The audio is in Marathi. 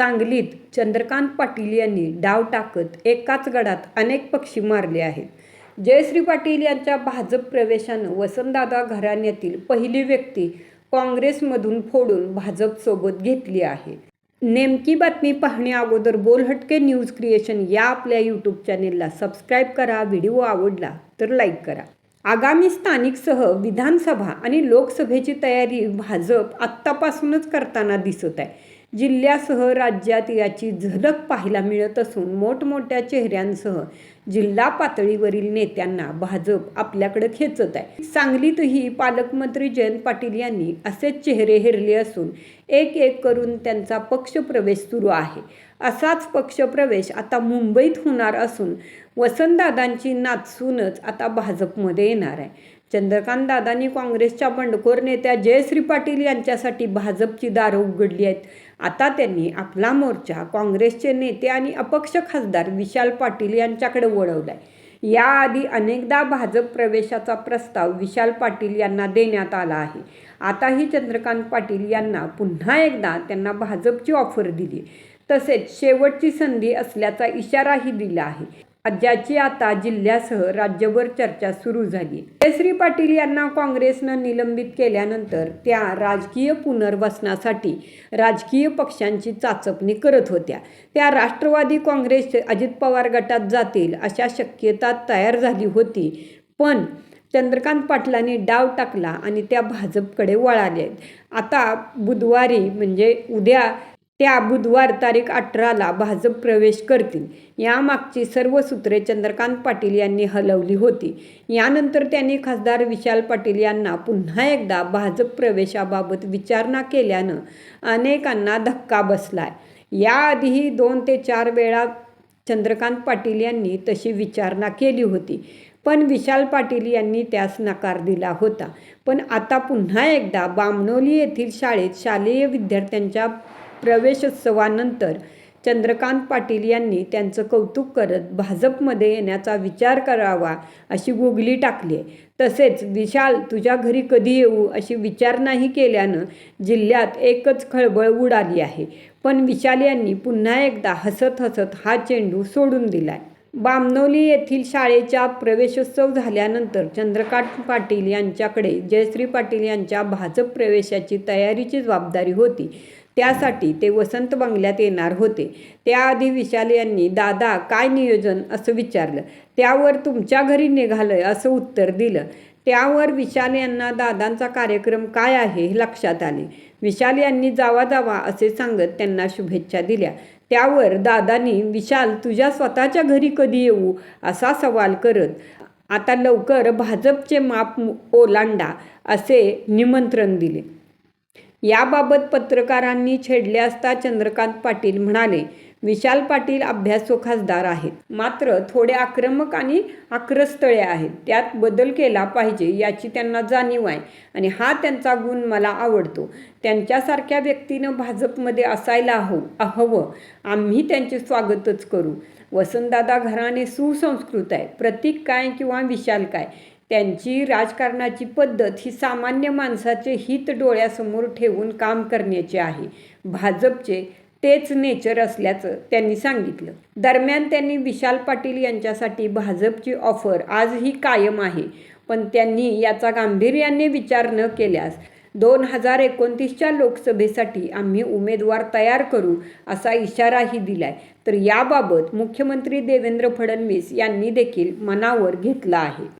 सांगलीत चंद्रकांत पाटील यांनी डाव टाकत एकाच गडात अनेक पक्षी मारले आहेत. जयश्री पाटील यांच्या भाजप प्रवेशानं वसंतदादा घराण्यातील पहिली व्यक्ती काँग्रेसमधून फोडून भाजपसोबत घेतली आहे. नेमकी बातमी पाहण्या अगोदर बोलहटके न्यूज क्रिएशन या आपल्या यूट्यूब चॅनेलला सबस्क्राईब करा व्हिडिओ आवडला तर लाईक करा. आगामी स्थानिकसह विधानसभा आणि लोकसभेची तयारी भाजप आत्तापासूनच करताना दिसत आहे. जिल्ह्यासह राज्यात याची झलक पाहायला मिळत असून मोठमोठ्या चेहऱ्यांसह जिल्हा पातळीवरील नेत्यांना भाजप आपल्याकडे खेचत आहे. सांगलीतही पालकमंत्री जयंत पाटील यांनी असेच चेहरे हेरले असून एक एक करून त्यांचा पक्षप्रवेश सुरू आहे. असाच पक्षप्रवेश आता मुंबईत होणार असून वसंतदादांची नाचूनच आता भाजपमध्ये येणार आहे. चंद्रकांत दादांनी काँग्रेसच्या बंडखोर नेत्या जयश्री पाटील यांच्यासाठी भाजपची दारं उघडली आहेत. आता त्यांनी आपला मोर्चा काँग्रेसचे नेते आणि अपक्ष खासदार विशाल पाटील यांच्याकडे आहे याआधी अनेकदा भाजप प्रवेशाचा प्रस्ताव विशाल पाटील यांना देण्यात आला आहे. आताही चंद्रकांत पाटील यांना पुन्हा एकदा त्यांना भाजपची ऑफर दिली. तसेच शेवटची संधी असल्याचा इशाराही दिला आहे. ज्याची आता जिल्ह्यासह राज्यभर चर्चा सुरू झाली. केसरी पाटील यांना काँग्रेसनं निलंबित केल्यानंतर त्या राजकीय पुनर्वसनासाठी राजकीय पक्षांची चाचपणी करत होत्या. त्या राष्ट्रवादी काँग्रेस अजित पवार गटात जातील अशा शक्यता तयार झाली होती. पण चंद्रकांत पाटलांनी डाव टाकला आणि त्या भाजपकडे वळाले आहेत आता बुधवारी म्हणजे उद्या त्या बुधवार तारीख अठराला भाजप प्रवेश करतील. यामागची सर्व सूत्रे चंद्रकांत पाटील यांनी हलवली होती. यानंतर त्यांनी खासदार विशाल पाटील यांना पुन्हा एकदा भाजप प्रवेशाबाबत विचारणा केल्यानं अनेकांना धक्का बसलाय. याआधीही दोन ते चार वेळा चंद्रकांत पाटील यांनी तशी विचारणा केली होती. पण विशाल पाटील यांनी त्यास नकार दिला होता. पण आता पुन्हा एकदा बामणोली येथील शाळेत शालेय विद्यार्थ्यांच्या प्रवेशोत्सवानंतर चंद्रकांत पाटील यांनी त्यांचं कौतुक करत भाजपमध्ये येण्याचा विचार करावा अशी गुगली टाकली आहे. तसेच विशाल तुझ्या घरी कधी येऊ? अशी विचारणाही केल्यानं जिल्ह्यात एकच खळबळ उडाली आहे. पण विशाल यांनी पुन्हा एकदा हसत हसत हा चेंडू सोडून दिलाय. बामनोली येथील शाळेच्या प्रवेशोत्सव झाल्यानंतर चंद्रकांत पाटील यांच्याकडे जयश्री पाटील यांच्या भाजप प्रवेशाची तयारीची जबाबदारी होती. त्यासाठी ते वसंत बंगल्यात येणार होते. त्याआधी विशाल यांनी दादा काय नियोजन? असं विचारलं. त्यावर तुमच्या घरी निघालंय असं उत्तर दिलं. त्यावर विशाल यांना दादांचा कार्यक्रम काय आहे? हे लक्षात आले. विशाल यांनी जावा जावा असे सांगत त्यांना शुभेच्छा दिल्या. त्यावर दादांनी विशाल तुझ्या स्वतःच्या घरी कधी येऊ? असा सवाल करत आता लवकर भाजपचे माप ओलांडा असे निमंत्रण दिले. याबाबत पत्रकारांनी छेडले असता चंद्रकांत पाटील म्हणाले विशाल पाटील अभ्यासू खासदार आहेत. मात्र थोडे आक्रमक आणि आक्रस्तळे आहेत. त्यात बदल केला पाहिजे याची त्यांना जाणीव आहे आणि हा त्यांचा गुण मला आवडतो. त्यांच्यासारख्या व्यक्तीनं भाजपमध्ये असायला हवं हवं. आम्ही त्यांचे स्वागतच करू. वसंतदादा घराणे सुसंस्कृत आहे. प्रतीक काय किंवा विशाल काय? त्यांची राजकारणाची पद्धत ही सामान्य माणसाचे हित डोळ्यासमोर ठेवून काम करण्याची आहे. भाजपचे तेच नेचर असल्याचं त्यांनी सांगितलं. दरम्यान त्यांनी विशाल पाटील यांच्यासाठी भाजपची ऑफर आजही कायम आहे. पण त्यांनी याचा गांभीर्याने विचार न केल्यास दोन हजार एकोणतीसच्या लोकसभेसाठी आम्ही उमेदवार तयार करू असा इशाराही दिलाय. तर याबाबत मुख्यमंत्री देवेंद्र फडणवीस यांनी देखील मनावर घेतला आहे.